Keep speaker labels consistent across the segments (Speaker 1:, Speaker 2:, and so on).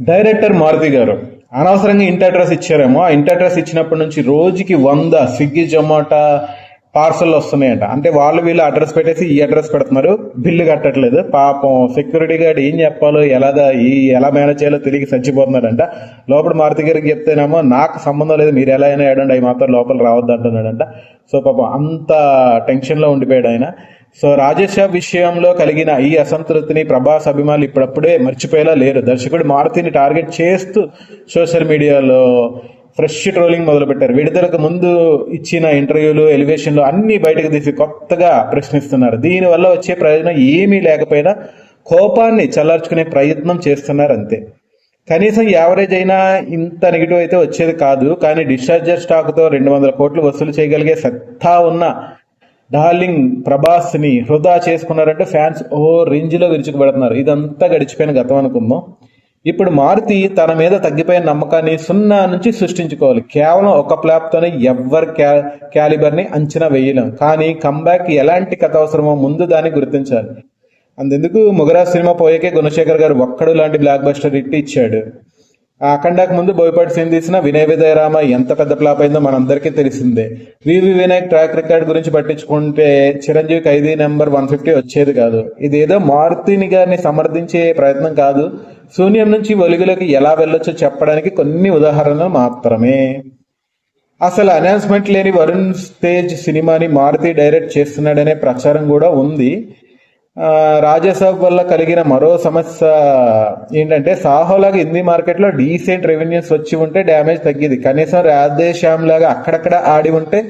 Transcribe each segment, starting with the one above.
Speaker 1: Director Maruti గారు అనవసరంగా ఇంటి అడ్రస్ ఇచ్చారేమో. ఆ ఇంటి అడ్రస్ ఇచ్చినప్పటి నుంచి రోజుకి వంద స్విగ్గీ జొమాటో పార్సల్ వస్తున్నాయంట. అంటే వాళ్ళు వీళ్ళు అడ్రస్ పెట్టేసి ఈ అడ్రస్ పెడుతున్నారు. బిల్లు కట్టట్లేదు. పాపం సెక్యూరిటీ గార్డ్ ఏం చెప్పాలో ఎలా ఈ ఎలా మేనేజ్ చేయాలో తెలియక చచ్చిపోతున్నాడంట. లోపల మారుతి గారికి చెప్తేనేమో నాకు సంబంధం లేదు మీరు ఎలా అయినా ఏడండి అవి మాత్రం లోపల రావద్దు అంటున్నాడంట సో పాపం అంత టెన్షన్లో ఉండిపోయాడు ఆయన. సో రాజేష్ విషయంలో కలిగిన ఈ అసంతృప్తిని ప్రభాస్ అభిమానులు ఇప్పుడప్పుడే మర్చిపోయేలా లేరు. దర్శకుడు మారుతిని టార్గెట్ చేస్తూ సోషల్ మీడియాలో ఫ్రెష్ ట్రోలింగ్ మొదలుపెట్టారు. విడుదలకు ముందు ఇచ్చిన ఇంటర్వ్యూలు ఎలివేషన్లు అన్ని బయటకు తీసి కొత్తగా ప్రశ్నిస్తున్నారు. దీనివల్ల వచ్చే ప్రయోజనం ఏమీ లేకపోయినా కోపాన్ని చల్లార్చుకునే ప్రయత్నం చేస్తున్నారు అంతే కనీసం యావరేజ్ అయినా ఇంత నెగిటివ్ అయితే వచ్చేది కాదు కానీ డిశ్చార్జర్ స్టాక్తో రెండు వందల కోట్లు వసూలు చేయగలిగే సత్తా ఉన్న డార్లింగ్ ప్రభాస్ని హృదా చేసుకున్నారంటే ఫ్యాన్స్ ఓ రేంజ్లో విరుచుకుపడుతున్నారు. ఇదంతా గడిచిపోయిన గతం అనుకుందాం. ఇప్పుడు మారుతి తన మీద తగ్గిపోయిన నమ్మకాన్ని సున్నా నుంచి సృష్టించుకోవాలి. కేవలం ఒక ప్లాప్తోనే ఎవ్వరి క్యా క్యాలిబర్ని అంచనా వేయలేం. కానీ కంబ్యాక్ ఎలాంటి కథ అవసరమో ముందు దాన్ని గుర్తించాలి. అందుకు మొగరాజ్ సినిమా పోయేకే గుణశేఖర్ గారు ఒక్కడు లాంటి బ్లాక్ బస్టర్ ఇట్టి ఇచ్చాడు. ఆ అఖండాకు ముందు బోయపాటి సీన్ తీసిన వినయ విజయరామ ఎంత పెద్ద ఫ్లాప్ అయిందో మనందరికీ తెలిసిందే. వివి వినాయక్ ట్రాక్ రికార్డ్ గురించి పట్టించుకుంటే Chiranjeevi Khaidi number one fifty వచ్చేది కాదు. ఇదేదో మారుతిని గారిని సమర్థించే ప్రయత్నం కాదు. శూన్యం నుంచి వెలుగులోకి ఎలా వెళ్ళొచ్చో చెప్పడానికి కొన్ని ఉదాహరణలు మాత్రమే. అసలు అనౌన్స్మెంట్ లేని వరుణ్ తేజ్ సినిమాని మారుతి డైరెక్ట్ చేస్తున్నాడనే ప్రచారం కూడా ఉంది. రాజ్యసభ వల్ల కలిగిన మరో సమస్య ఏంటంటే సాహోలాగా హిందీ మార్కెట్లో డీసెంట్ రెవెన్యూస్ వచ్చి ఉంటే డ్యామేజ్ తగ్గింది. కనీసం రాధేశ్యామ్ లాగా అక్కడక్కడ ఆడి ఉంటే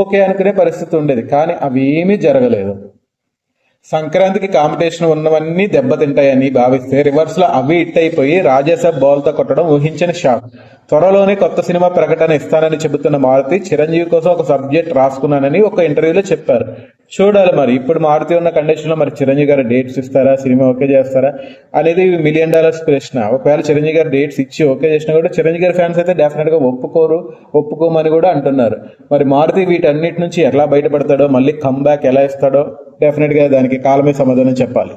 Speaker 1: ఓకే అనుకునే పరిస్థితి ఉండేది. కానీ అవి ఏమీ జరగలేదు. సంక్రాంతికి కాంపిటీషన్ ఉన్నవన్నీ దెబ్బతింటాయని భావిస్తే రివర్స్లో అవి ఇట్ అయిపోయి రాజాసాబ్ బాల్తో కొట్టడం ఊహించిన షాక్. త్వరలోనే కొత్త సినిమా ప్రకటన ఇస్తానని చెబుతున్న మారుతి చిరంజీవి కోసం ఒక సబ్జెక్ట్ రాసుకున్నానని ఒక ఇంటర్వ్యూలో చెప్పారు. చూడాలి మరి. ఇప్పుడు మారుతి ఉన్న కండిషన్లో మరి చిరంజీవి గారు డేట్స్ ఇస్తారా? సినిమా ఓకే చేస్తారా? అనేది మిలియన్ డాలర్స్ ప్రశ్న. ఒకవేళ చిరంజీవి గారు డేట్స్ ఇచ్చి ఓకే చేసినా కూడా చిరంజీవి గారి ఫ్యాన్స్ అయితే డెఫినెట్గా ఒప్పుకోరు. ఒప్పుకోమని కూడా అంటున్నారు. మరి మారుతి వీటన్నిటి నుంచి ఎలా బయటపడతాడో మళ్ళీ కమ్బ్యాక్ ఎలా ఇస్తాడో డెఫినెట్గా దానికి కాలమే సమాధానం చెప్పాలి.